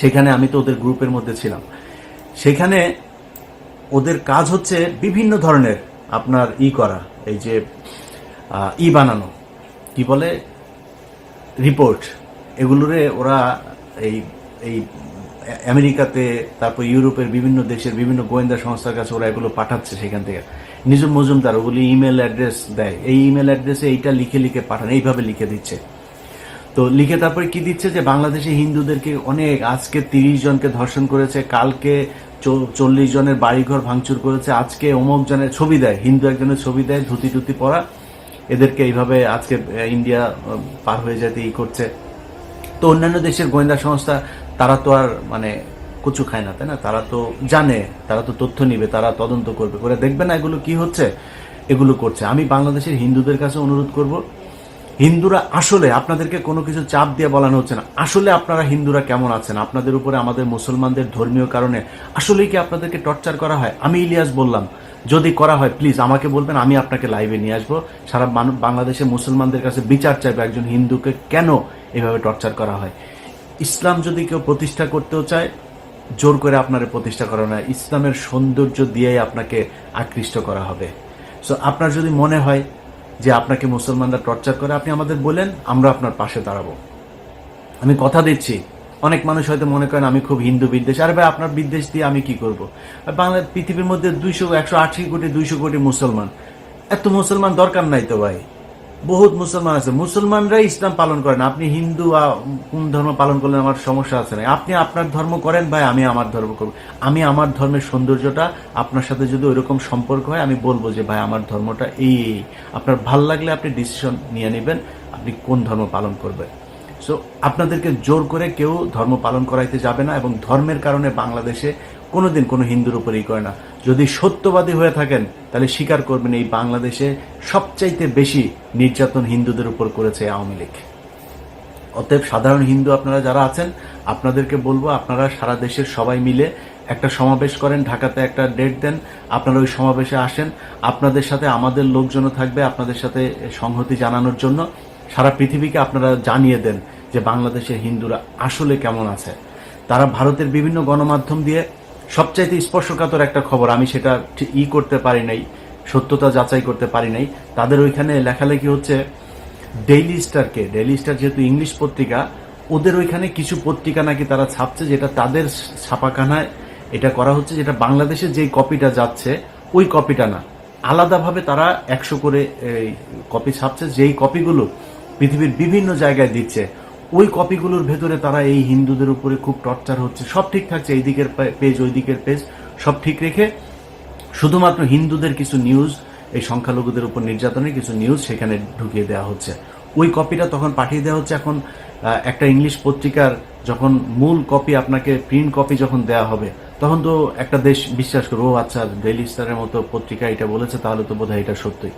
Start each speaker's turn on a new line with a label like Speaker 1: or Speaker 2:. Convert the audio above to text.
Speaker 1: সেখানে আমি তো ওদের গ্রুপের মধ্যে ছিলাম। সেখানে ওদের কাজ হচ্ছে বিভিন্ন ধরনের আপনার ই করা, এই যে ই বানানো। কি বলে? রিপোর্ট এগুলোরে ওরা এই এই আমেরিকাতে, তারপর ইউরোপের বিভিন্ন দেশের বিভিন্ন গোয়েন্দা সংস্থার কাছে ওরা এগুলো পাঠাচ্ছে সেখান থেকে। নিজম মজুমদার ওগুলি ইমেল অ্যাড্রেস দেয়। এই ইমেল অ্যাড্রেসে এইটা লিখে লিখে পাঠান, এইভাবে লিখে দিচ্ছে। তো লিখে তারপরে কি দিচ্ছে যে বাংলাদেশে হিন্দুদেরকে অনেক, আজকে তিরিশ জনকে ধর্ষণ করেছে, কালকে চল্লিশ জনের বাড়িঘর ভাঙচুর করেছে, আজকে অমুক জনের ছবি দেয়, হিন্দু একজনের ছবি দেয়, ধুতি টুতি পরা। এদেরকে এইভাবে আজকে ইন্ডিয়া পার হয়ে যেতে ই করছে। তো অন্যান্য দেশের গোয়েন্দা সংস্থা, তারা তো আর মানে কচু খায় না, তাই না? তারা তো জানে, তারা তো তথ্য নিবে, তারা তদন্ত করবে। করে দেখবে না এগুলো কি হচ্ছে? এগুলো করছে। আমি বাংলাদেশের হিন্দুদের কাছে অনুরোধ করব হিন্দুরা আসলে আপনাদেরকে কোনো কিছু চাপ দিয়ে বলানো হচ্ছে না। আসলে আপনারা হিন্দুরা কেমন আছেন? আপনাদের উপরে আমাদের মুসলমানদের ধর্মীয় কারণে আসলেই কি আপনাদেরকে টর্চার করা হয়? আমি ইলিয়াস বললাম, যদি করা হয়, প্লিজ আমাকে বলবেন, আমি আপনাকে লাইভে নিয়ে আসব। সারা বাংলাদেশের মুসলমানদের কাছে বিচার চাইবে একজন হিন্দুকে কেন এভাবে টর্চার করা হয়? ইসলাম যদি কেউ প্রতিষ্ঠা করতেও চায়, জোর করে আপনার প্রতিষ্ঠা করা না। ইসলামের সৌন্দর্য দিয়েই আপনাকে আকৃষ্ট করা হবে। সো আপনার যদি মনে হয় যে আপনাকে মুসলমানরা টর্চার করে, আপনি আমাদের বলেন, আমরা আপনার পাশে দাঁড়াবো। আমি কথা দিচ্ছি। অনেক মানুষ হয়তো মনে করেন আমি খুব হিন্দু বিদ্বেষ। আরে ভাই, আপনার বিদ্বেষ দিয়ে আমি কি করব? বাংলা পৃথিবীর মধ্যে দুইশো, একশো কোটি, দুইশো কোটি মুসলমান। এত মুসলমান দরকার নাই তো ভাই। বহুত মুসলমান আছে। মুসলমানরাই ইসলাম পালন করেন আপনি হিন্দু কোন ধর্ম পালন করলে আমার সমস্যা আছে না। আপনি আপনার ধর্ম করেন ভাই, আমি আমার ধর্ম করব। আমি আমার ধর্মের সৌন্দর্যটা আপনার সাথে যদি ওইরকম সম্পর্ক হয়, আমি বলব যে, ভাই, আমার ধর্মটা এই। আপনার ভালো লাগলে আপনি ডিসিশন নিয়ে নেবেন, আপনি কোন ধর্ম পালন করবেন। সো আপনাদেরকে জোর করে কেউ ধর্ম পালন করাইতে যাবে না এবং ধর্মের কারণে বাংলাদেশে কোনোদিন কোনো হিন্দুর উপরেই করে না। যদি সত্যবাদী হয়ে থাকেন, তাহলে স্বীকার করবেন এই বাংলাদেশে সবচাইতে বেশি নির্যাতন হিন্দুদের উপর করেছে আওয়ামী লীগ। অতএব সাধারণ হিন্দু আপনারা যারা আছেন, আপনাদেরকে বলব, আপনারা সারা দেশের সবাই মিলে একটা সমাবেশ করেন, ঢাকাতে একটা ডেট দেন, আপনারা ওই সমাবেশে আসেন। আপনাদের সাথে আমাদের লোকজনও থাকবে, আপনাদের সাথে সংহতি জানানোর জন্য। সারা পৃথিবীকে আপনারা জানিয়ে দেন যে বাংলাদেশের হিন্দুরা আসলে কেমন আছে। তারা ভারতের বিভিন্ন গণমাধ্যম দিয়ে সবচাইতে স্পর্শকাতর একটা খবর, আমি সেটা ই করতে পারি নাই, সত্যতা যাচাই করতে পারি নাই। তাদের ওইখানে লেখালেখি হচ্ছে ডেইলি স্টারকে ডেইলি স্টার যেহেতু ইংলিশ পত্রিকা, ওদের ওইখানে কিছু পত্রিকা নাকি তারা ছাপছে যেটা তাদের ছাপাখানায় এটা করা হচ্ছে, যেটা বাংলাদেশে যেই কপিটা যাচ্ছে, ওই কপিটা না। আলাদাভাবে তারা একশো করে কপি ছাপছে, যেই কপিগুলো পৃথিবীর বিভিন্ন জায়গায় দিচ্ছে। ওই কপিগুলোর ভেতরে তারা এই হিন্দুদের উপরে খুব টর্চার হচ্ছে। সব ঠিক থাকছে, এই দিকের পেজ ওই দিকের পেজ সব ঠিক রেখে শুধুমাত্র হিন্দুদের কিছু নিউজ এই সংখ্যালঘুদের উপর নির্যাতনের কিছু নিউজ সেখানে ঢুকিয়ে দেওয়া হচ্ছে। ওই কপিটা তখন পাঠিয়ে দেওয়া হচ্ছে। এখন একটা ইংলিশ পত্রিকার যখন মূল কপি আপনাকে প্রিন্ট কপি যখন দেওয়া হবে, তখন তো একটা দেশ বিশ্বাস করব আচ্ছা ডেইলি স্টারের মতো পত্রিকা এটা বলেছে, তাহলে তো বোধহয় এটা সত্যি